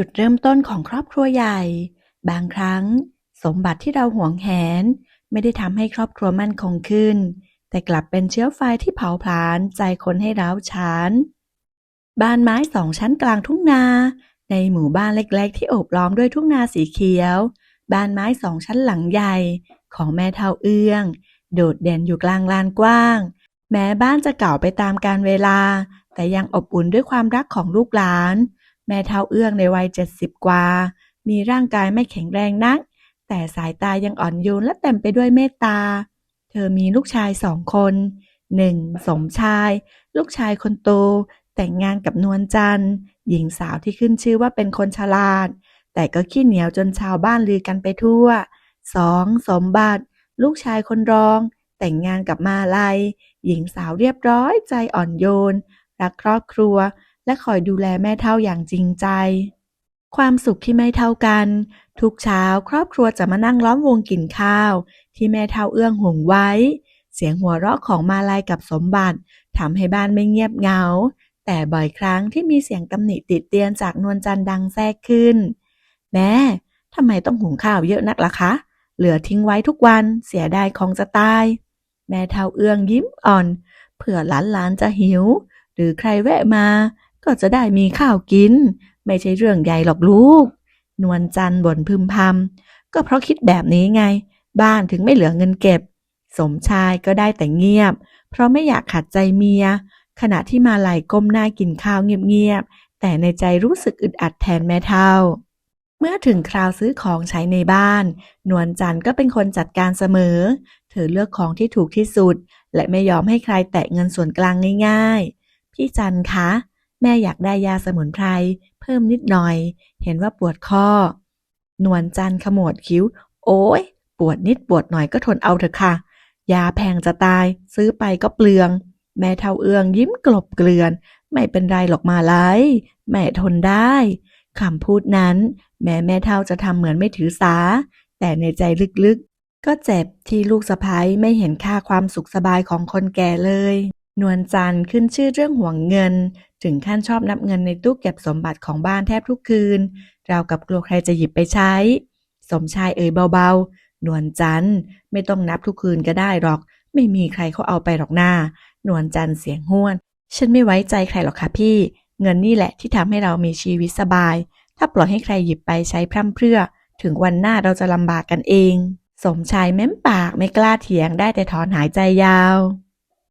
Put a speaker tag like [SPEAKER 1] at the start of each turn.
[SPEAKER 1] จุดเริ่มต้นของครอบครัวใหญ่ บางครั้ง สมบัติที่เราหวงแหน ไม่ได้ทำให้ครอบครัวมั่นคงขึ้น แต่กลับเป็นเชื้อไฟที่เผาผลาญใจคนให้ร้าวฉานบ้านไม้สองชั้นกลางทุ่งนา ในหมู่บ้านเล็ก ๆ ที่โอบล้อมด้วยทุ่งนาสีเขียว บ้านไม้สองชั้นหลังใหญ่ ของแม่เท่าเอื้อง โดดเด่นอยู่กลางลานกว้าง แม้บ้านจะเก่าไปตามกาลเวลา แต่ยังอบอุ่นด้วยความรักของลูกหลาน แม่เท่าเอื้องในวัยเจ็ดสิบกว่า มีร่างกายไม่แข็งแรงนัก แต่สายตายังอ่อนโยนและเต็มไปด้วยเมตตา เธอมีลูกชายสองคนหนึ่งสมชาย ลูกชายคนโต แต่งงานกับนวลจันทร์ หญิงสาวที่ขึ้นชื่อว่าเป็นคนฉลาด แต่ก็ขี้เหนียวจนชาวบ้านลือกันไปทั่วสองสมบัติ ลูกชายคนรอง แต่งงานกับมาลัย หญิงสาวเรียบร้อยใจอ่อนโยน รักครอบครัว และคอยดูแลแม่เท่าอย่างจริงใจ ความสุขที่ไม่เท่ากัน ทุกเช้าครอบครัวจะมานั่งล้อมวงกินข้าว ที่แม่เท่าเอื้องห่วงไว้ เสียงหัวเราะของมาลายกับสมบัติทำให้บ้านไม่เงียบเหงา แต่บ่อยครั้งที่มีเสียงตำหนิติดเตียนจากนวลจันทร์ดังแทรกขึ้น แม่ทำไมต้องหุงข้าวเยอะนักล่ะคะ เหลือทิ้งไว้ทุกวันเสียดายของจะตาย แม่เท่าเอื้องยิ้มอ่อน เผื่อหลานๆจะหิว หรือใครแวะมา ก็จะได้มีข้าวกิน ไม่ใช่เรื่องใหญ่หรอกลูก นวลจันทร์บ่นพึมพำก็เพราะคิดแบบนี้ไง บ้านถึงไม่เหลือเงินเก็บ สมชายก็ได้แต่เงียบ เพราะไม่อยากขัดใจเมีย ขณะที่มาลัยก้มหน้ากินข้าวเงียบๆแต่ในใจรู้สึกอึดอัดแทนแม่เท่าเมื่อถึงคราวซื้อของใช้ในบ้าน นวลจันทร์ก็เป็นคนจัดการเสมอ เธอเลือกของที่ถูกที่สุด และไม่ยอมให้ใครแตะเงินส่วนกลางง่ายๆ พี่จันทร์คะ แม่อยากได้ยาสมุนไพร เพิ่มนิดหน่อย เห็นว่าปวดข้อนวลจันขมวดคิ้ว โอ้ยปวดนิดปวดหน่อยก็ทนเอาเถอะค่ะ ยาแพงจะตาย ซื้อไปก็เปลือง แม่เท่าเอื้องยิ้มกลบเกลื่อน ไม่เป็นไรหรอกมาไลยแม่ทนได้คำพูดนั้น แม้แม่เท่าจะทำเหมือนไม่ถือสา แต่ในใจลึกๆ ก็เจ็บที่ลูกสะพ้ายไม่เห็นค่าความสุขสบายของคนแก่เลย นวลจันทร์ขึ้นชื่อเรื่องห่วงเงิน ถึงขั้นชอบนับเงินในตู้เก็บสมบัติของบ้านแทบทุกคืน ราวกับกลัวใครจะหยิบไปใช้ สมชายเอ่ยเบาๆ นวลจันทร์ไม่ต้องนับทุกคืนก็ได้หรอก ไม่มีใครเขาเอาไปหรอกหน้า นวลจันทร์เสียงห้วน ฉันไม่ไว้ใจใครหรอกค่ะพี่ เงินนี่แหละที่ทำให้เรามีชีวิตสบาย ถ้าปล่อยให้ใครหยิบไปใช้พร่ำเพรื่อ ถึงวันหน้าเราจะลำบากกันเอง สมชายเม้มปากไม่กล้าเถียงได้แต่ถอนหายใจยาว